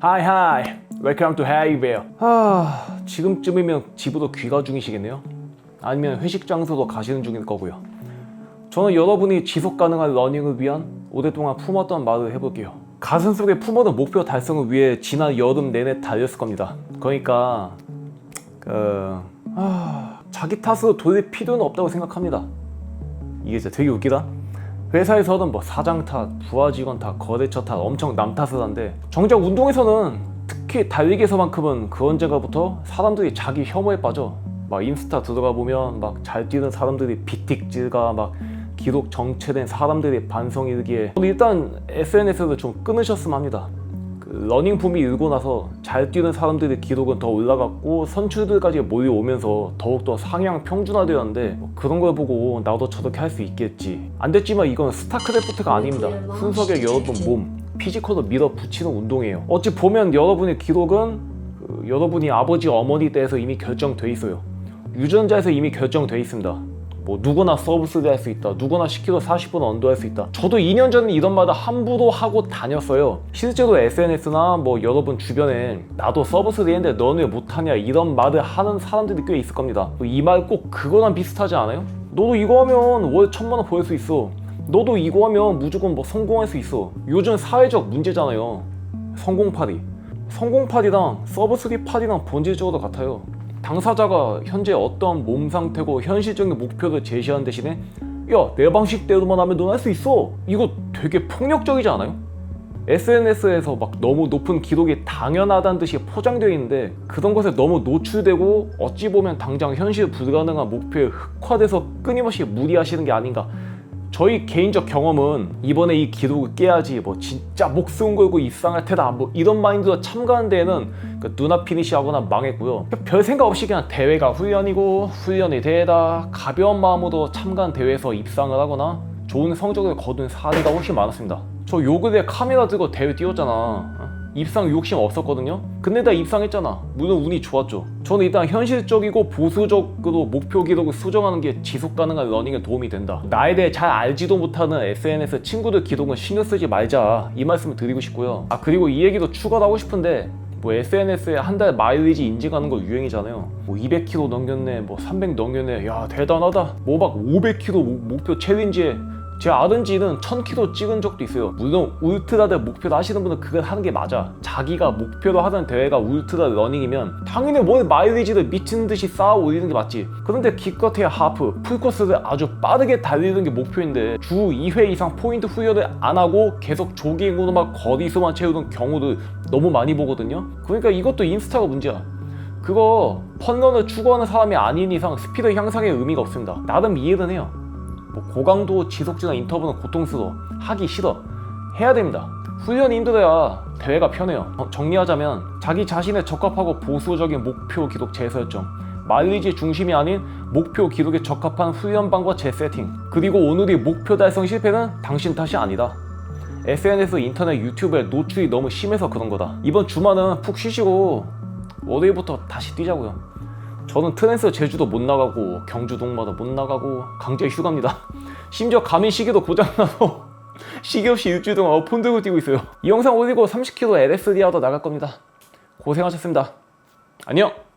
하이 하이 웰컴 투 하이베어 아 지금쯤이면 집으로 귀가 중이시겠네요? 아니면 회식 장소로 가시는 중일 거고요. 저는 여러분이 지속 가능한 러닝을 위한 오랫동안 품었던 말을 해볼게요. 가슴 속에 품어둔 목표 달성을 위해 지난 여름 내내 달렸을 겁니다. 그러니까 그 아, 자기 탓으로 돌릴 필요는 없다고 생각합니다. 이게 진짜 되게 웃기다 회사에서는 뭐 사장 탓, 부하 직원 탓, 거래처 탓 엄청 남 탓을 하는데 정작 운동에서는 특히 달리기에서만큼은 그 언젠가부터 사람들이 자기 혐오에 빠져. 막 인스타 들어가 보면 막 잘 뛰는 사람들이 비틱질과 막 기록 정체된 사람들이 반성 일기에. 일단 SNS에서 좀 끊으셨으면 합니다 그 러닝 붐이 일고 나서 잘 뛰는 사람들의 기록은 더 올라갔고 선출들까지 몰려오면서 더욱더 상향 평준화되었는데 뭐 그런 걸 보고 나도 저렇게 할 수 있겠지. 안 됐지만 이건 스타크래프트가 아닙니다. 순석의 여러분 몸 피지컬로 밀어붙이는 운동이에요. 어찌 보면 여러분의 기록은 그 여러분이 아버지 어머니 때에서 이미 결정돼 있어요. 유전자에서 이미 결정돼 있습니다 뭐 누구나 서브스를 할 수 있다. 누구나 10km 40분 언더 할 수 있다. 저도 2년 전에 이런 말을 함부로 하고 다녔어요. 실제로 SNS나 뭐 여러분 주변에 나도 서브스를 했는데 너는 왜 못하냐 이런 말을 하는 사람들이 꽤 있을 겁니다. 이 말 꼭 그거랑 비슷하지 않아요? 너도 이거 하면 월 천만 원 벌 수 있어. 너도 이거 하면 무조건 뭐 성공할 수 있어. 요즘 사회적 문제잖아요. 성공파리. 성공파리랑 서브스리 파리랑 본질적으로 같아요. 당사자가 현재 어떤 몸 상태고 현실적인 목표를 제시하는 대신에 야 내 방식대로만 하면 넌 할 수 있어 이거 되게 폭력적이지 않아요? SNS에서 막 너무 높은 기록이 당연하다는 듯이 포장되어 있는데 그런 것에 너무 노출되고 어찌 보면 당장 현실 불가능한 목표에 흑화돼서 끊임없이 무리하시는 게 아닌가 저희 개인적 경험은 이번에 이 기록을 깨야지 뭐 진짜 목숨 걸고 입상할 테다 뭐 이런 마인드로 참가한 데에는 그 누나 피니시하거나 망했고요 별 생각 없이 그냥 대회가 훈련이고 훈련이 대회다 가벼운 마음으로 참가한 대회에서 입상을 하거나 좋은 성적을 거둔 사례가 훨씬 많았습니다 저 요 근래 카메라 들고 대회 뛰었잖아 어? 입상 욕심 없었거든요. 근데 다 입상했잖아. 물론 운이 좋았죠. 저는 일단 현실적이고 보수적으로 목표 기록을 수정하는 게 지속 가능한 러닝에 도움이 된다. 나에 대해 잘 알지도 못하는 SNS 친구들 기록은 신경 쓰지 말자. 이 말씀을 드리고 싶고요. 아 그리고 이 얘기도 추가로 하고 싶은데 뭐 SNS에 한 달 마일리지 인증하는 거 유행이잖아요. 뭐 200km 넘겼네, 뭐 300 넘겼네, 야 대단하다. 뭐 막 500km 목- 목표 챌린지에 제 아른지는 1000km 찍은 적도 있어요. 물론 울트라를 목표로 하시는 분은 그걸 하는 게 맞아. 자기가 목표로 하는 대회가 울트라 러닝이면 당연히 뭘 마일리지를 미친 듯이 쌓아 올리는 게 맞지. 그런데 기껏해야 하프, 풀코스를 아주 빠르게 달리는 게 목표인데 주 2회 이상 포인트 후회를 안 하고 계속 조깅으로만 거리수만 채우는 경우를 너무 많이 보거든요. 그러니까 이것도 인스타가 문제야. 그거 펀런을 추구하는 사람이 아닌 이상 스피드 향상의 의미가 없습니다. 나름 이해는 해요. 뭐 고강도 지속적인 인터벌은 고통스러워. 하기 싫어. 해야 됩니다. 훈련이 힘들어야 대회가 편해요. 어, 정리하자면 자기 자신에 적합하고 보수적인 목표 기록 재설정 마일리지 중심이 아닌 목표 기록에 적합한 훈련방과 재세팅. 그리고 오늘의 목표 달성 실패는 당신 탓이 아니다. SNS, 인터넷, 유튜브에 노출이 너무 심해서 그런 거다. 이번 주말은 푹 쉬시고 월요일부터 다시 뛰자고요 저는 트랜스 제주도 못 나가고 경주 동마도 못 나가고 강제 휴가입니다. 심지어 가민 시계도 고장나서 시계 없이 일주일 동안 폰 들고 뛰고 있어요. 이 영상 올리고 30km LSD 하다 나갈 겁니다. 고생하셨습니다. 안녕.